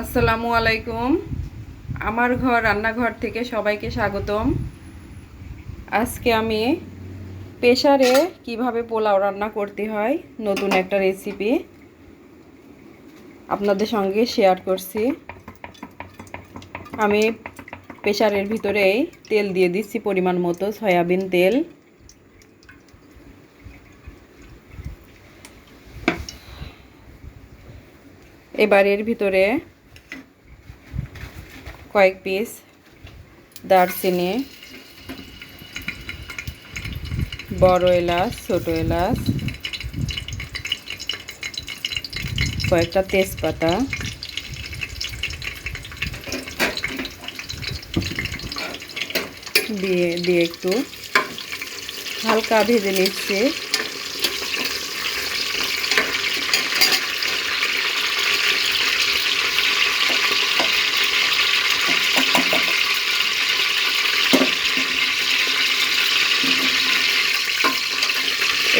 আসসালামু আলাইকুম। আমার ঘর, রান্নাঘর থেকে সবাইকে স্বাগতম। আজকে আমি প্রেশারে কীভাবে পোলাও রান্না করতে হয়, নতুন একটা রেসিপি আপনাদের সঙ্গে শেয়ার করছি। আমি প্রেশারের ভিতরেই তেল দিয়ে দিচ্ছি পরিমাণ মতো, সয়াবিন তেল। এবার এর ভিতরে কয়েক পিস দারচিনি, বড় এলাচ, ছোট এলাচ, কয়েকটা তেজপাতা, দিয়ে দিয়ে একটু হালকা ভেজে নিচ্ছি।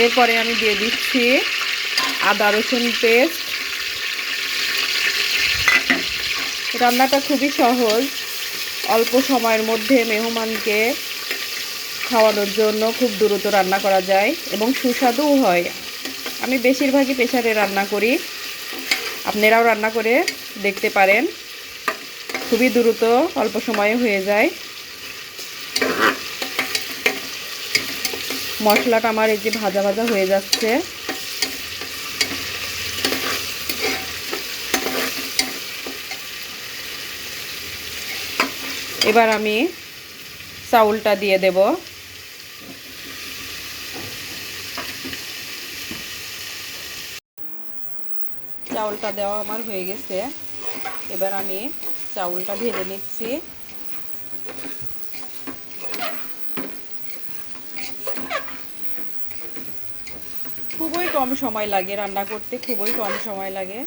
এরপরে আমি দিয়ে দিচ্ছি আদা রসুন পেস্ট। রান্নাটা খুবই সহজ। অল্প সময়ের মধ্যে মেহমানকে খাওয়ানোর জন্য খুব দ্রুত রান্না করা যায় এবং সুস্বাদুও হয়। আমি বেশিরভাগই প্রেশারে রান্না করি। আপনারাও রান্না করে দেখতে পারেন। খুবই দ্রুত, অল্প সময়ে হয়ে যায়। মশলাটা আমার এই যে ভাজা ভাজা হয়ে যাচ্ছে। এবার আমি চাউলটা দিয়ে দেব। চাউলটা দেওয়া আমার হয়ে গেছে। এবার আমি চাউলটা ভেজে নিচ্ছি। খুবই কম সময় লাগে রান্না করতে, খুবই কম সময় লাগে।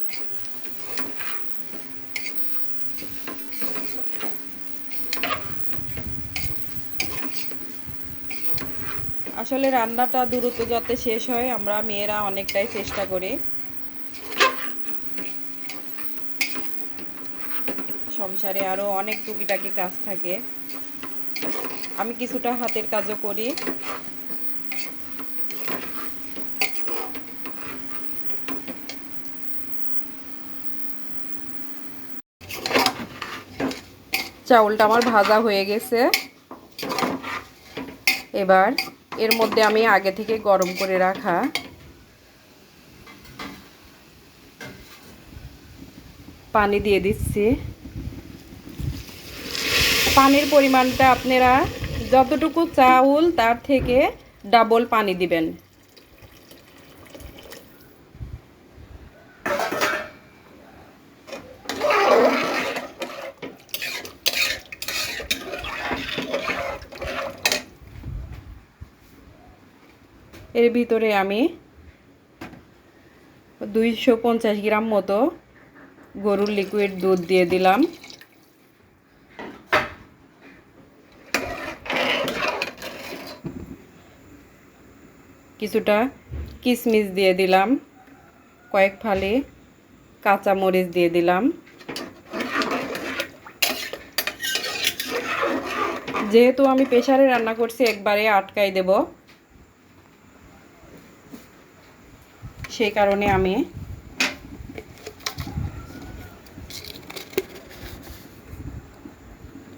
আসলে রান্নাটা দ্রুত যাতে শেষ হয়, আমরা মেয়েরা অনেকটাই চেষ্টা করি। সংসারে আরও অনেক টুকিটাকি কাজ থাকে। আমি কিছুটা হাতের কাজও করি। চাউলটা আমার ভাজা হয়ে গেছে। এবার এর মধ্যে আমি আগে থেকে গরম করে রাখা পানি দিয়ে দিচ্ছি। পানির পরিমাণটা আপনারা যতটুকু চাউল তার থেকে ডাবল পানি দিবেন। এর ভিতরে আমি দুইশো পঞ্চাশ গ্রাম মতো গরুর লিকুইড দুধ দিয়ে দিলাম। কিছুটা কিশমিশ দিয়ে দিলাম, কয়েক ফালি কাঁচা মরিচ দিয়ে দিলাম। যেহেতু আমি প্রেশারে রান্না করছি, একবারে আটকাই দেব। সেই কারণে আমি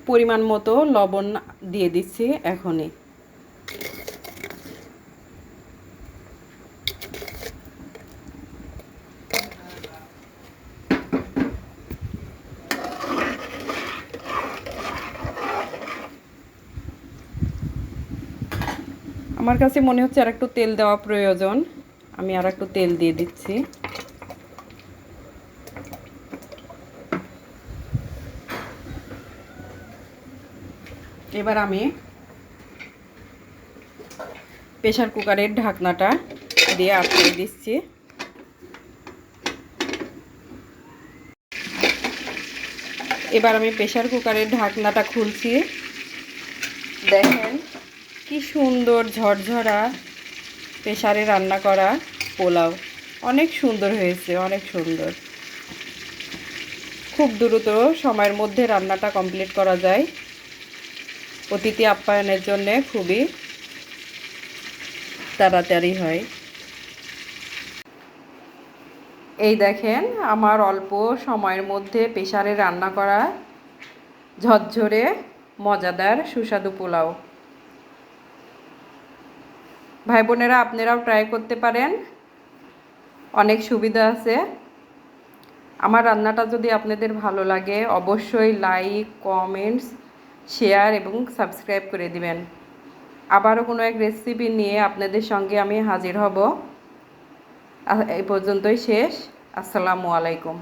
পরিমাণ মতো লবণ দিয়ে দিচ্ছি এখনই। আমার কাছে মনে হচ্ছে আর একটু তেল দেওয়া প্রয়োজন। আমি আর একটু তেল দিয়ে দিচ্ছি। এবার আমি প্রেশার কুকারের ঢাকনাটা দিয়ে আটকে দিচ্ছি। এবার আমি প্রেশার কুকারের ঢাকনাটা খুলছি। দেখেন কি সুন্দর ঝরঝরা প্রেশারে রান্না করা পোলাও। অনেক সুন্দর হয়েছে, অনেক সুন্দর। খুব দ্রুত সময়ের মধ্যে রান্নাটা কমপ্লিট করা যায়। অতিথি আপ্যায়নের জন্যে খুবই তাড়াতাড়ি হয়। এই দেখেন, আমার অল্প সময়ের মধ্যে প্রেশারে রান্না করা ঝরঝরে, মজাদার, সুস্বাদু পোলাও। ভাই বোনেরা আপনারাও ট্রাই করতে পারেন। অনেক সুবিধা আছে। আমার রান্নাটা যদি আপনাদের ভালো লাগে, অবশ্যই লাইক কমেন্টস শেয়ার এবং সাবস্ক্রাইব করে দিবেন। আবারও কোনো এক রেসিপি নিয়ে আপনাদের সঙ্গে আমি হাজির হব। এই পর্যন্তই শেষ। আসসালামু আলাইকুম।